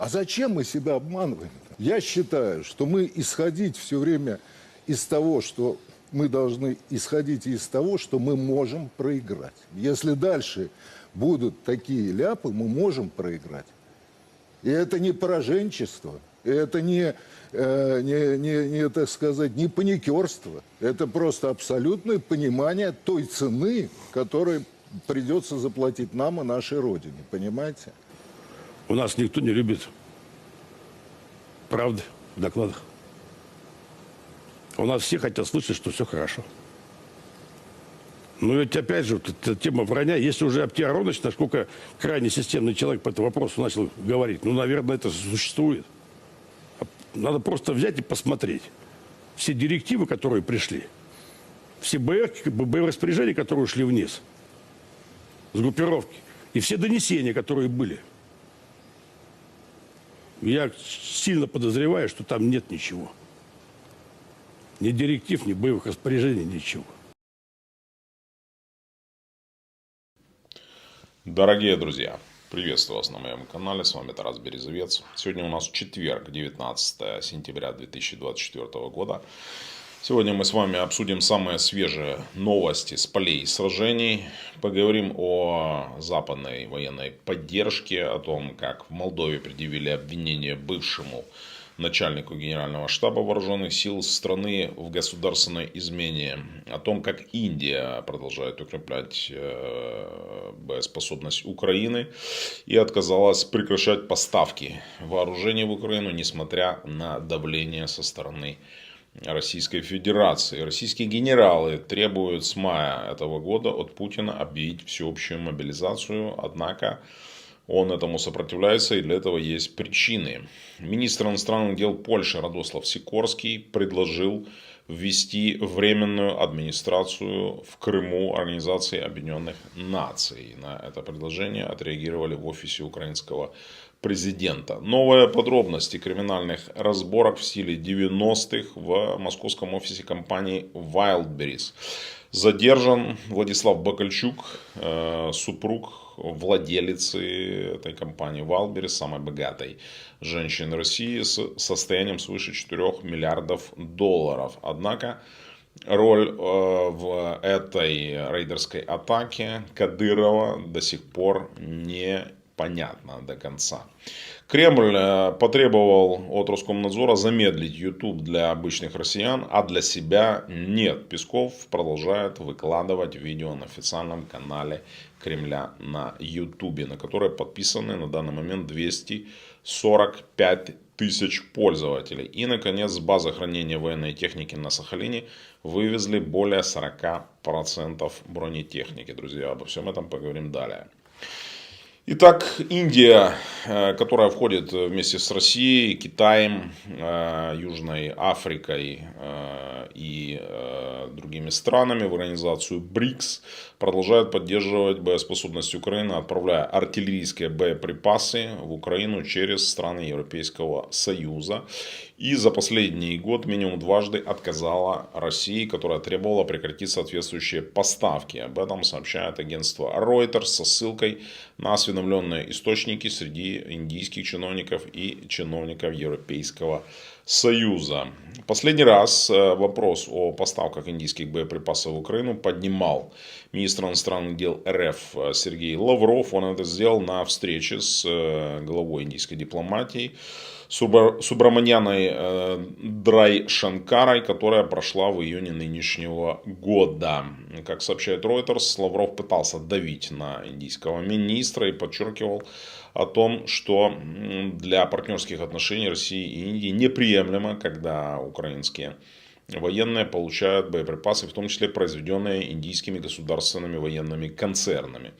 А зачем мы себя обманываем? Я считаю, что мы исходить все время из того, что мы должны исходить из того, что мы можем проиграть. Если дальше будут такие ляпы, мы можем проиграть. И это не пораженчество, это не, э, не, не, не, так сказать, не паникерство. Это просто абсолютное понимание той цены, которую придется заплатить нам и нашей Родине. Понимаете? У нас никто не любит правды в докладах. У нас все хотят слышать, что все хорошо. Ну ведь опять же, вот эта тема вранья, если уже Аптия Аронович, насколько крайне системный человек по этому вопросу начал говорить, ну, наверное, это существует. Надо просто взять и посмотреть. Все директивы, которые пришли, все БР распоряжения, которые ушли вниз, с группировки, и все донесения, которые были. Я сильно подозреваю, что там нет ничего. Ни директив, ни боевых распоряжений, ничего. Дорогие друзья, приветствую вас на моем канале, с вами Тарас Березовец. Сегодня у нас четверг, 19 сентября 2024 года. Сегодня мы с вами обсудим самые свежие новости с полей сражений. Поговорим о западной военной поддержке, о том, как в Молдове предъявили обвинение бывшему начальнику Генерального штаба вооруженных сил страны в государственной измене, о том, как Индия продолжает укреплять э, боеспособность Украины и отказалась прекращать поставки вооружений в Украину, несмотря на давление со стороны Российской Федерации. Российские генералы требуют с мая этого года от Путина объявить всеобщую мобилизацию, однако он этому сопротивляется, и для этого есть причины. Министр иностранных дел Польши Радослав Сикорский предложил ввести временную администрацию в Крыму Организации Объединенных Наций. На это предложение отреагировали в офисе украинского президента. Новые подробности криминальных разборок в стиле 90-х в московском офисе компании Wildberries. Задержан Владислав Бакальчук, э, супруг владелицы этой компании Wildberries, самой богатой женщины России с состоянием свыше 4 миллиардов долларов. Однако роль э, в этой рейдерской атаке Кадырова до сих пор не понятно до конца. Кремль э, потребовал от Роскомнадзора замедлить YouTube для обычных россиян, а для себя нет. Песков продолжает выкладывать видео на официальном канале Кремля на YouTube, на который подписаны на данный момент 245 тысяч пользователей. И, наконец, с базы хранения военной техники на Сахалине вывезли более 40% бронетехники. Друзья, обо всем этом поговорим далее. Итак, Индия, э, которая входит вместе с Россией, Китаем, э, Южной Африкой э, и другими странами в организацию БРИКС, продолжает поддерживать боеспособность Украины, отправляя артиллерийские боеприпасы в Украину через страны Европейского Союза. И за последний год минимум дважды отказала России, которая требовала прекратить соответствующие поставки. Об этом сообщает агентство Reuters со ссылкой на осведомленные источники среди индийских чиновников и чиновников Европейского Союза. Последний раз э, вопрос о поставках индийских боеприпасов в Украину поднимал министр иностранных дел РФ Сергей Лавров. Он это сделал на встрече с э, главой индийской дипломатии Субраманьяной э, Драй Шанкарой, которая прошла в июне нынешнего года. Как сообщает Reuters, Лавров пытался давить на индийского министра и подчеркивал о том, что для партнерских отношений России и Индии неприемлемо, когда украинские военные получают боеприпасы, в том числе произведенные индийскими государственными военными концернами.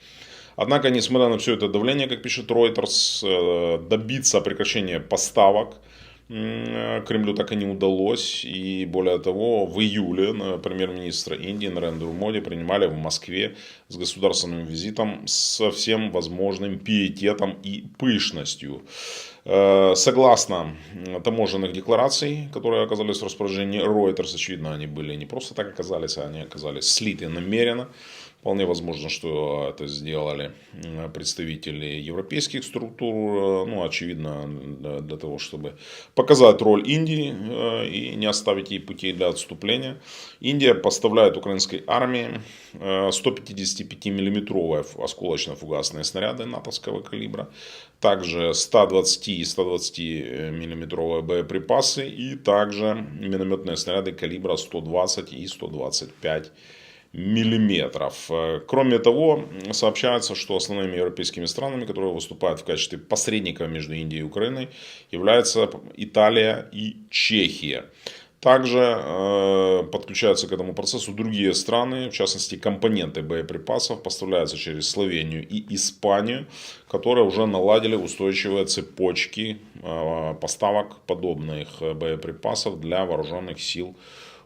Однако, несмотря на все это давление, как пишет Reuters, э, добиться прекращения поставок Кремлю так и не удалось. И более того, в июле премьер-министра Индии Нарендру Моди принимали в Москве с государственным визитом со всем возможным пиететом и пышностью. Э, Согласно таможенных деклараций, которые оказались в распоряжении Reuters, очевидно, они были не просто так оказались, а они оказались слиты намеренно. Вполне возможно, что это сделали м, представители европейских структур, э, ну, очевидно, для того, чтобы показать роль Индии э, и не оставить ей путей для отступления. Индия поставляет украинской армии э, 155-миллиметровые осколочно-фугасные снаряды натовского калибра, также 120 и 120 миллиметровые боеприпасы и также минометные снаряды калибра 120 и 125 миллиметров. Кроме того, сообщается, что основными европейскими странами, которые выступают в качестве посредников между Индией и Украиной, являются Италия и Чехия. Также э, подключаются к этому процессу другие страны, в частности компоненты боеприпасов поставляются через Словению и Испанию, которые уже наладили устойчивые цепочки э, поставок подобных боеприпасов для вооруженных сил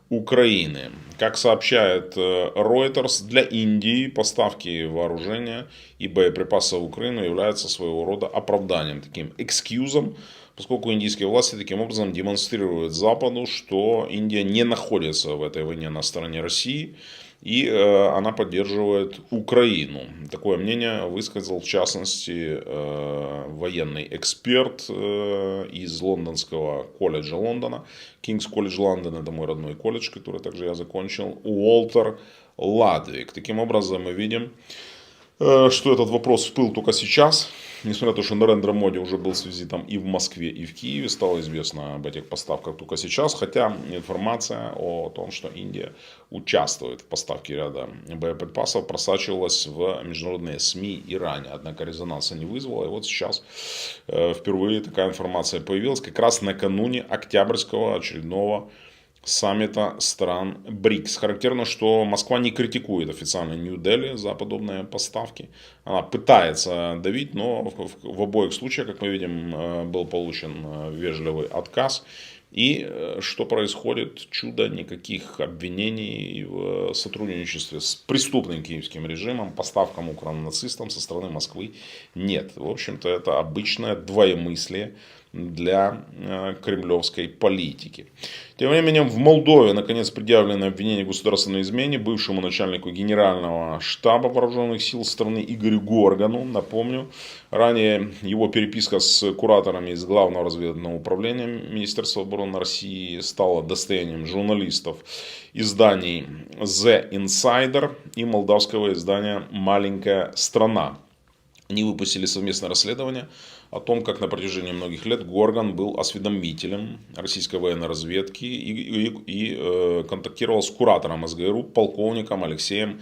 Украины. Как сообщает э, Reuters, для Индии поставки вооружения и боеприпасов в Украину являются своего рода оправданием, таким экскьюзом, поскольку индийские власти таким образом демонстрируют Западу, что Индия не находится в этой войне на стороне России, и э, она поддерживает Украину. Такое мнение высказал в частности э, военный эксперт э, из лондонского колледжа Лондона, Кингс колледж Лондон, это мой родной колледж, который также я закончил, Уолтер Ладвик. Таким образом мы видим, э, что этот вопрос всплыл только сейчас, несмотря на то, что Нарендра Моди уже был с визитом и в Москве, и в Киеве, стало известно об этих поставках только сейчас, хотя информация о том, что Индия участвует в поставке ряда боеприпасов, просачивалась в международные СМИ и ранее, однако резонанса не вызвала, и вот сейчас э, впервые такая информация появилась, как раз накануне октябрьского очередного саммита стран БРИКС. Характерно, что Москва не критикует официально Нью-Дели за подобные поставки. Она пытается давить, но в, в, в обоих случаях, как мы видим, э, был получен э, вежливый отказ. И э, что происходит? Чудо, никаких обвинений в сотрудничестве с преступным киевским режимом, поставкам укронацистам со стороны Москвы нет. В общем-то, это обычное двоемыслие для э, кремлевской политики. Тем временем в Молдове наконец предъявлено обвинение в государственной измене бывшему начальнику генерального штаба вооруженных сил страны Игорю Горгану. Напомню, ранее его переписка с кураторами из Главного разведывательного управления Министерства обороны России стала достоянием журналистов изданий The Insider и молдавского издания «Маленькая страна». Они выпустили совместное расследование о том, как на протяжении многих лет Горган был осведомителем российской военной разведки и, и, и э, контактировал с куратором СГРУ, полковником Алексеем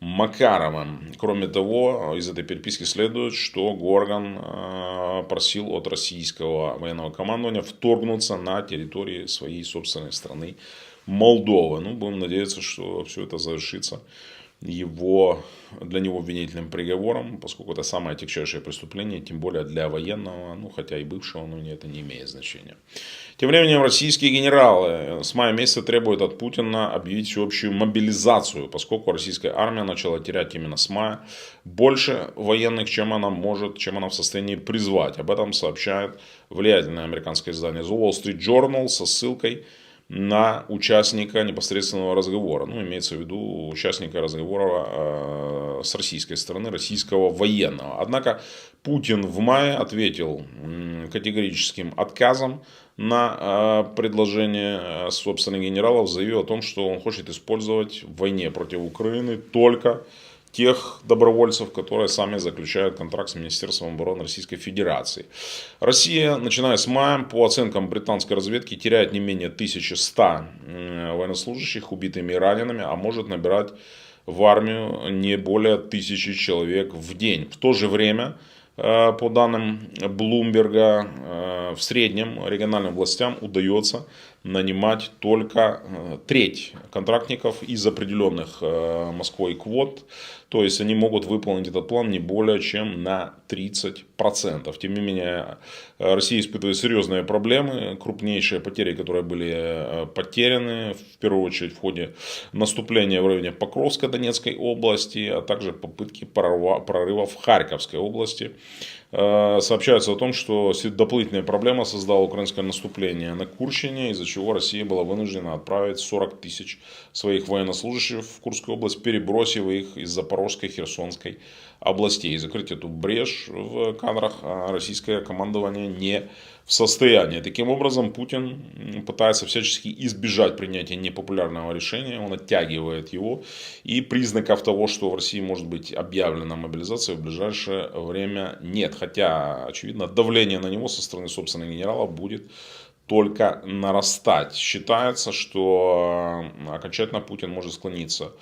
Макаровым. Кроме того, из этой переписки следует, что Горган э, просил от российского военного командования вторгнуться на территории своей собственной страны Молдовы. Ну, будем надеяться, что все это завершится его, для него обвинительным приговором, поскольку это самое тягчайшее преступление, тем более для военного, ну хотя и бывшего, но это не имеет значения. Тем временем российские генералы с мая месяца требуют от Путина объявить всеобщую мобилизацию, поскольку российская армия начала терять именно с мая больше военных, чем она может, чем она в состоянии призвать. Об этом сообщает влиятельное американское издание The Wall Street Journal со ссылкой на участника непосредственного разговора. Ну, имеется в виду участника разговора э, с российской стороны, российского военного. Однако Путин в мае ответил категорическим отказом на э, предложение э, собственных генералов, заявил о том, что он хочет использовать в войне против Украины только тех добровольцев, которые сами заключают контракт с Министерством обороны Российской Федерации. Россия, начиная с мая, по оценкам британской разведки, теряет не менее 1100 военнослужащих убитыми и ранеными, а может набирать в армию не более тысячи человек в день. В то же время, э, по данным Блумберга, э, в среднем региональным властям удается нанимать только э, треть контрактников из определенных Москвой квот. То есть они могут выполнить этот план не более чем на 30%. Тем не менее, э, Россия испытывает серьезные проблемы. Крупнейшие потери, которые были э, потеряны, в первую очередь в ходе наступления в районе Покровской Донецкой области, а также попытки прорыва, в Харьковской области. Э, сообщается о том, что дополнительные проблемы создало украинское наступление на Курщине, из-за чего Россия была вынуждена отправить 40 тысяч своих военнослужащих в Курскую область, перебросив их из Запорожской, Херсонской областей. Закрыть эту брешь в кадрах а российское командование не в состоянии. Таким образом, Путин пытается всячески избежать принятия непопулярного решения, он оттягивает его. И признаков того, что в России может быть объявлена мобилизация в ближайшее время нет. Хотя, очевидно, давление на него со стороны собственных генералов будет только нарастать. Считается, что окончательно Путин может склониться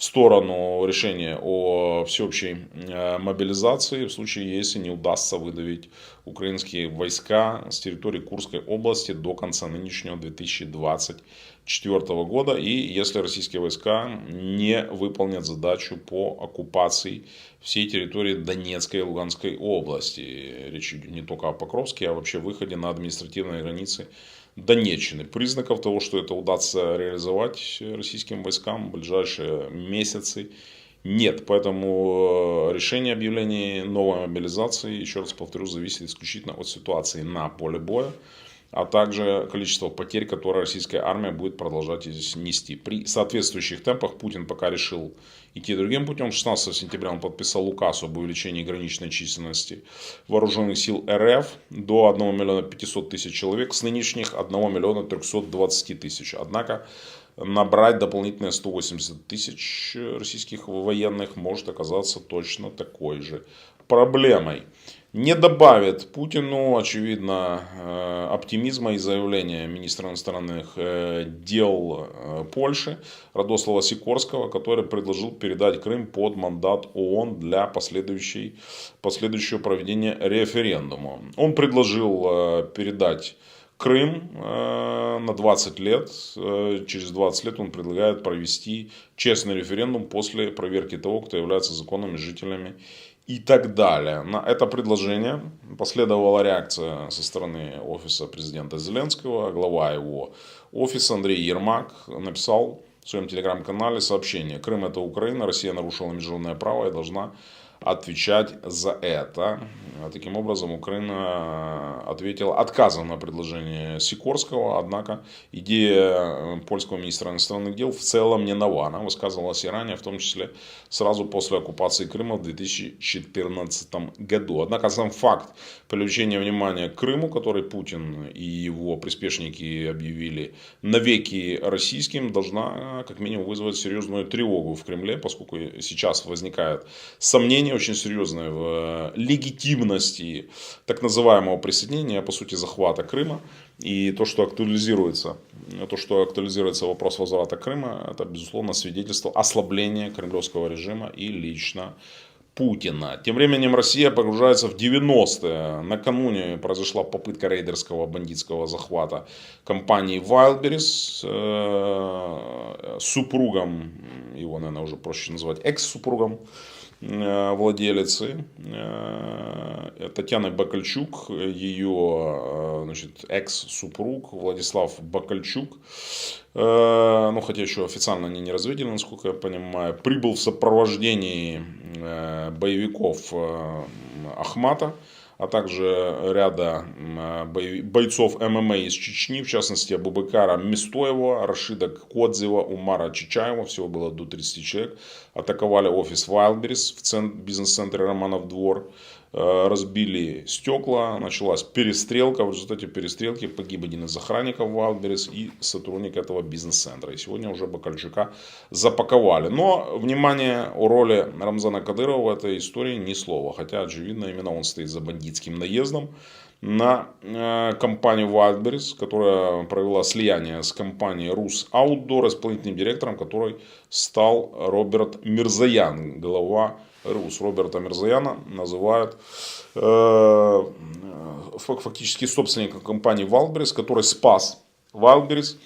сторону решения о всеобщей э, мобилизации в случае, если не удастся выдавить украинские войска с территории Курской области до конца нынешнего 2024 года. И если российские войска не выполнят задачу по оккупации всей территории Донецкой и Луганской области. Речь идет не только о Покровске, а вообще выходе на административные границы Донеччины. Признаков того, что это удастся реализовать российским войскам в ближайшие месяцы нет. Поэтому э, решение объявления новой мобилизации, еще раз повторю, зависит исключительно от ситуации на поле боя а также количество потерь, которые российская армия будет продолжать нести. При соответствующих темпах Путин пока решил идти другим путем. 16 сентября он подписал указ об увеличении граничной численности вооруженных сил РФ до 1 миллиона 500 тысяч человек с нынешних 1 миллиона 320 тысяч. Однако набрать дополнительные 180 тысяч российских военных может оказаться точно такой же проблемой не добавит Путину, очевидно, э, оптимизма и заявления министра иностранных э, дел э, Польши Радослава Сикорского, который предложил передать Крым под мандат ООН для последующей, последующего проведения референдума. Он предложил передать Крым на 20 лет. Через 20 лет он предлагает провести честный референдум после проверки того, кто является законными жителями и так далее. На это предложение последовала реакция со стороны офиса президента Зеленского. Глава его офиса Андрей Ермак написал в своем телеграм-канале сообщение. Крым это Украина, Россия нарушила международное право и должна отвечать за это. Таким образом, Украина ответила отказом на предложение Сикорского, однако идея э, польского министра иностранных дел в целом не нова. Она высказывалась и ранее, в том числе сразу после оккупации Крыма в 2014 году. Однако сам факт привлечения внимания к Крыму, который Путин и его приспешники объявили навеки российским, должна как минимум вызвать серьезную тревогу в Кремле, поскольку сейчас возникает сомнение очень серьезное в легитимности активности так называемого присоединения, по сути, захвата Крыма. И то, что актуализируется, то, что актуализируется вопрос возврата Крыма, это, безусловно, свидетельство ослабления кремлевского режима и лично Путина. Тем временем Россия погружается в 90-е. Накануне произошла попытка рейдерского бандитского захвата компании Wildberries э, супругом, его, наверное, уже проще назвать экс-супругом, Э, владелицы э, Татьяны Бакальчук, ее э, значит, экс-супруг Владислав Бакальчук, ну хотя еще официально они не разведены, насколько я понимаю, прибыл в сопровождении боевиков Ахмата, а также ряда бойцов ММА из Чечни, в частности Абубакара Мистоева, Рашида Кодзева, Умара Чичаева, всего было до 30 человек, атаковали офис Wildberries в бизнес-центре Романов двор, разбили стекла, началась перестрелка, в результате перестрелки погиб один из охранников Wildberries и сотрудник этого бизнес-центра. И сегодня уже Бакальчука запаковали. Но, внимание, о роли Рамзана Кадырова в этой истории ни слова. Хотя, очевидно, именно он стоит за бандитским наездом на э, компанию Wildberries, которая провела слияние с компанией Рус Outdoor, исполнительным директором, который стал Роберт Мирзаян, глава РУС. Роберта Мирзаяна называют э, фактически собственником компании Wildberries, который спас Wildberries,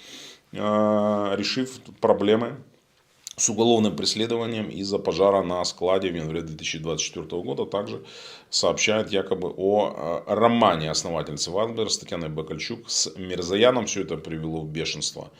э, решив проблемы с уголовным преследованием из-за пожара на складе в январе 2024 года. Также сообщает якобы о э, романе основательницы Вагнер с Татьяной Бакальчук с Мирзаяном. Все это привело в бешенство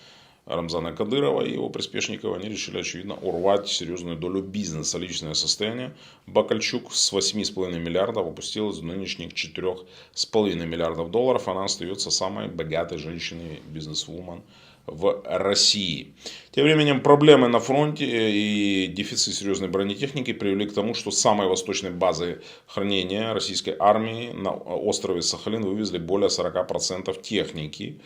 Рамзана Кадырова и его приспешников. Они решили, очевидно, урвать серьезную долю бизнеса. Личное состояние Бакальчук с 8,5 миллиардов опустилось до нынешних 4,5 миллиардов долларов. Она остается самой богатой женщиной, бизнес-вумен в России. Тем временем проблемы на фронте и дефицит серьезной бронетехники привели к тому, что с самой восточной базы хранения российской армии на острове Сахалин вывезли более 40% техники.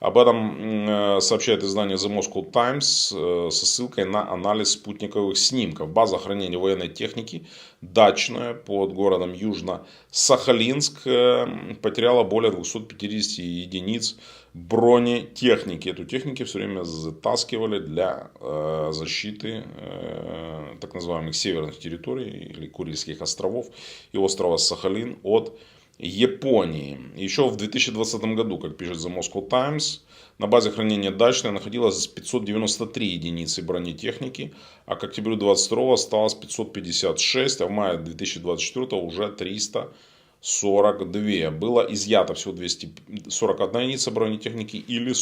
Об этом э, сообщает издание The Moscow Times э, со ссылкой на анализ спутниковых снимков. База хранения военной техники дачная под городом Южно-Сахалинск э, потеряла более 250 единиц бронетехники. Эту технику все время затаскивали для э, защиты э, так называемых северных территорий или Курильских островов и острова Сахалин от Японии. Еще в 2020 году, как пишет The Moscow Times, на базе хранения дачной находилось 593 единицы бронетехники, а к октябрю 2022 осталось 556, а в мае 2024 уже 300 42. Было изъято всего 241 единица бронетехники или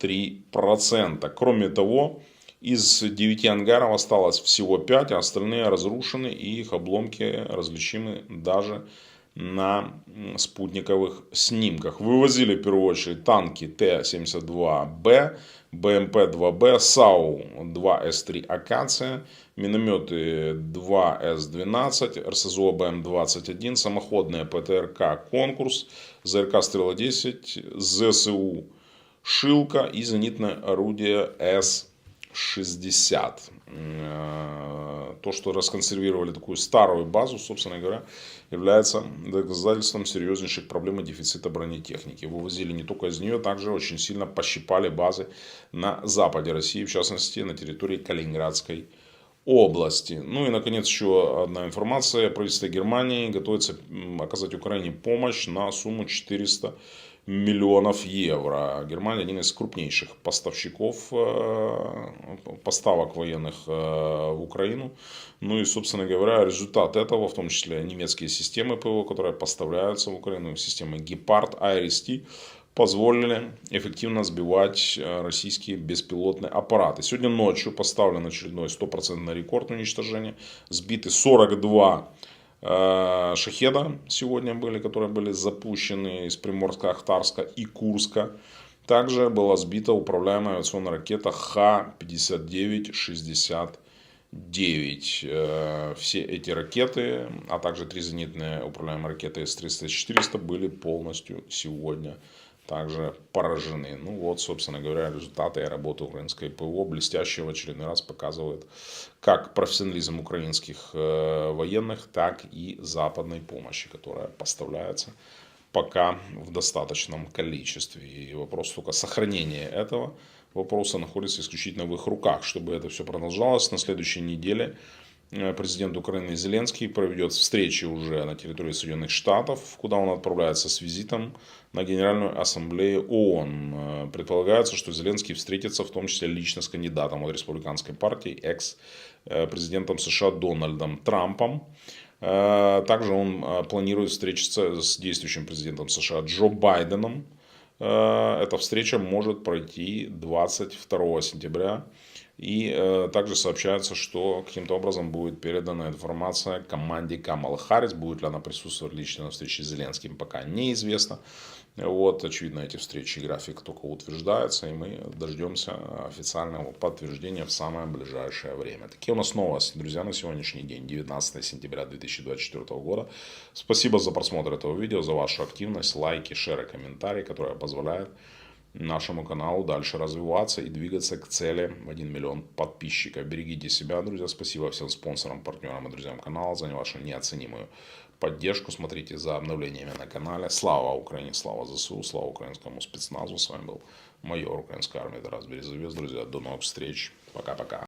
43%. Кроме того, из 9 ангаров осталось всего 5, а остальные разрушены и их обломки различимы даже на спутниковых снимках. Вывозили в первую очередь танки Т-72Б, БМП-2Б, САУ-2С3 «Акация», минометы 2С-12, РСЗО БМ-21, самоходная ПТРК «Конкурс», ЗРК «Стрела-10», ЗСУ «Шилка» и зенитное орудие С-60 то, что расконсервировали такую старую базу, собственно говоря, является доказательством серьезнейших проблем и дефицита бронетехники. Вывозили не только из нее, также очень сильно пощипали базы на западе России, в частности на территории Калининградской области. Ну и, наконец, еще одна информация. Правительство Германии готовится оказать Украине помощь на сумму 400 миллионов евро. Германия один из крупнейших поставщиков э, поставок военных э, в Украину. Ну и, собственно говоря, результат этого, в том числе немецкие системы ПВО, которые поставляются в Украину, системы Гепард, IRST, позволили эффективно сбивать э, российские беспилотные аппараты. Сегодня ночью поставлен очередной стопроцентный рекорд уничтожения. Сбиты 42 Э, Шахеда сегодня были, которые были запущены из Приморска, Ахтарска и Курска. Также была сбита управляемая авиационная ракета Х-59-69. Э, все эти ракеты, а также три зенитные управляемые ракеты С-300-400 были полностью сегодня также поражены. Ну вот, собственно говоря, результаты работы украинской ПВО блестящие в очередной раз показывают как профессионализм украинских э, военных, так и западной помощи, которая поставляется пока в достаточном количестве. И вопрос только сохранения этого вопроса находится исключительно в их руках. Чтобы это все продолжалось, на следующей неделе президент Украины Зеленский проведет встречи уже на территории Соединенных Штатов, куда он отправляется с визитом на Генеральную Ассамблею ООН. Э, предполагается, что Зеленский встретится в том числе лично с кандидатом от республиканской партии, экс-президентом США Дональдом Трампом. Э, также он планирует встретиться с действующим президентом США Джо Байденом. Эта встреча может пройти 22 сентября и э, также сообщается, что каким-то образом будет передана информация команде Камала Харрис. Будет ли она присутствовать лично на встрече с Зеленским, пока неизвестно. Вот, очевидно, эти встречи график только утверждается, и мы дождемся официального подтверждения в самое ближайшее время. Такие у нас новости, друзья, на сегодняшний день, 19 сентября 2024 года. Спасибо за просмотр этого видео, за вашу активность, лайки, шеры, комментарии, которые позволяют нашему каналу дальше развиваться и двигаться к цели в 1 миллион подписчиков. Берегите себя, друзья. Спасибо всем спонсорам, партнерам и друзьям канала за вашу неоценимую поддержку. Смотрите за обновлениями на канале. Слава Украине, слава ЗСУ, слава украинскому спецназу. С вами был майор украинской армии Тарас Березовец. Друзья, до новых встреч. Пока-пока.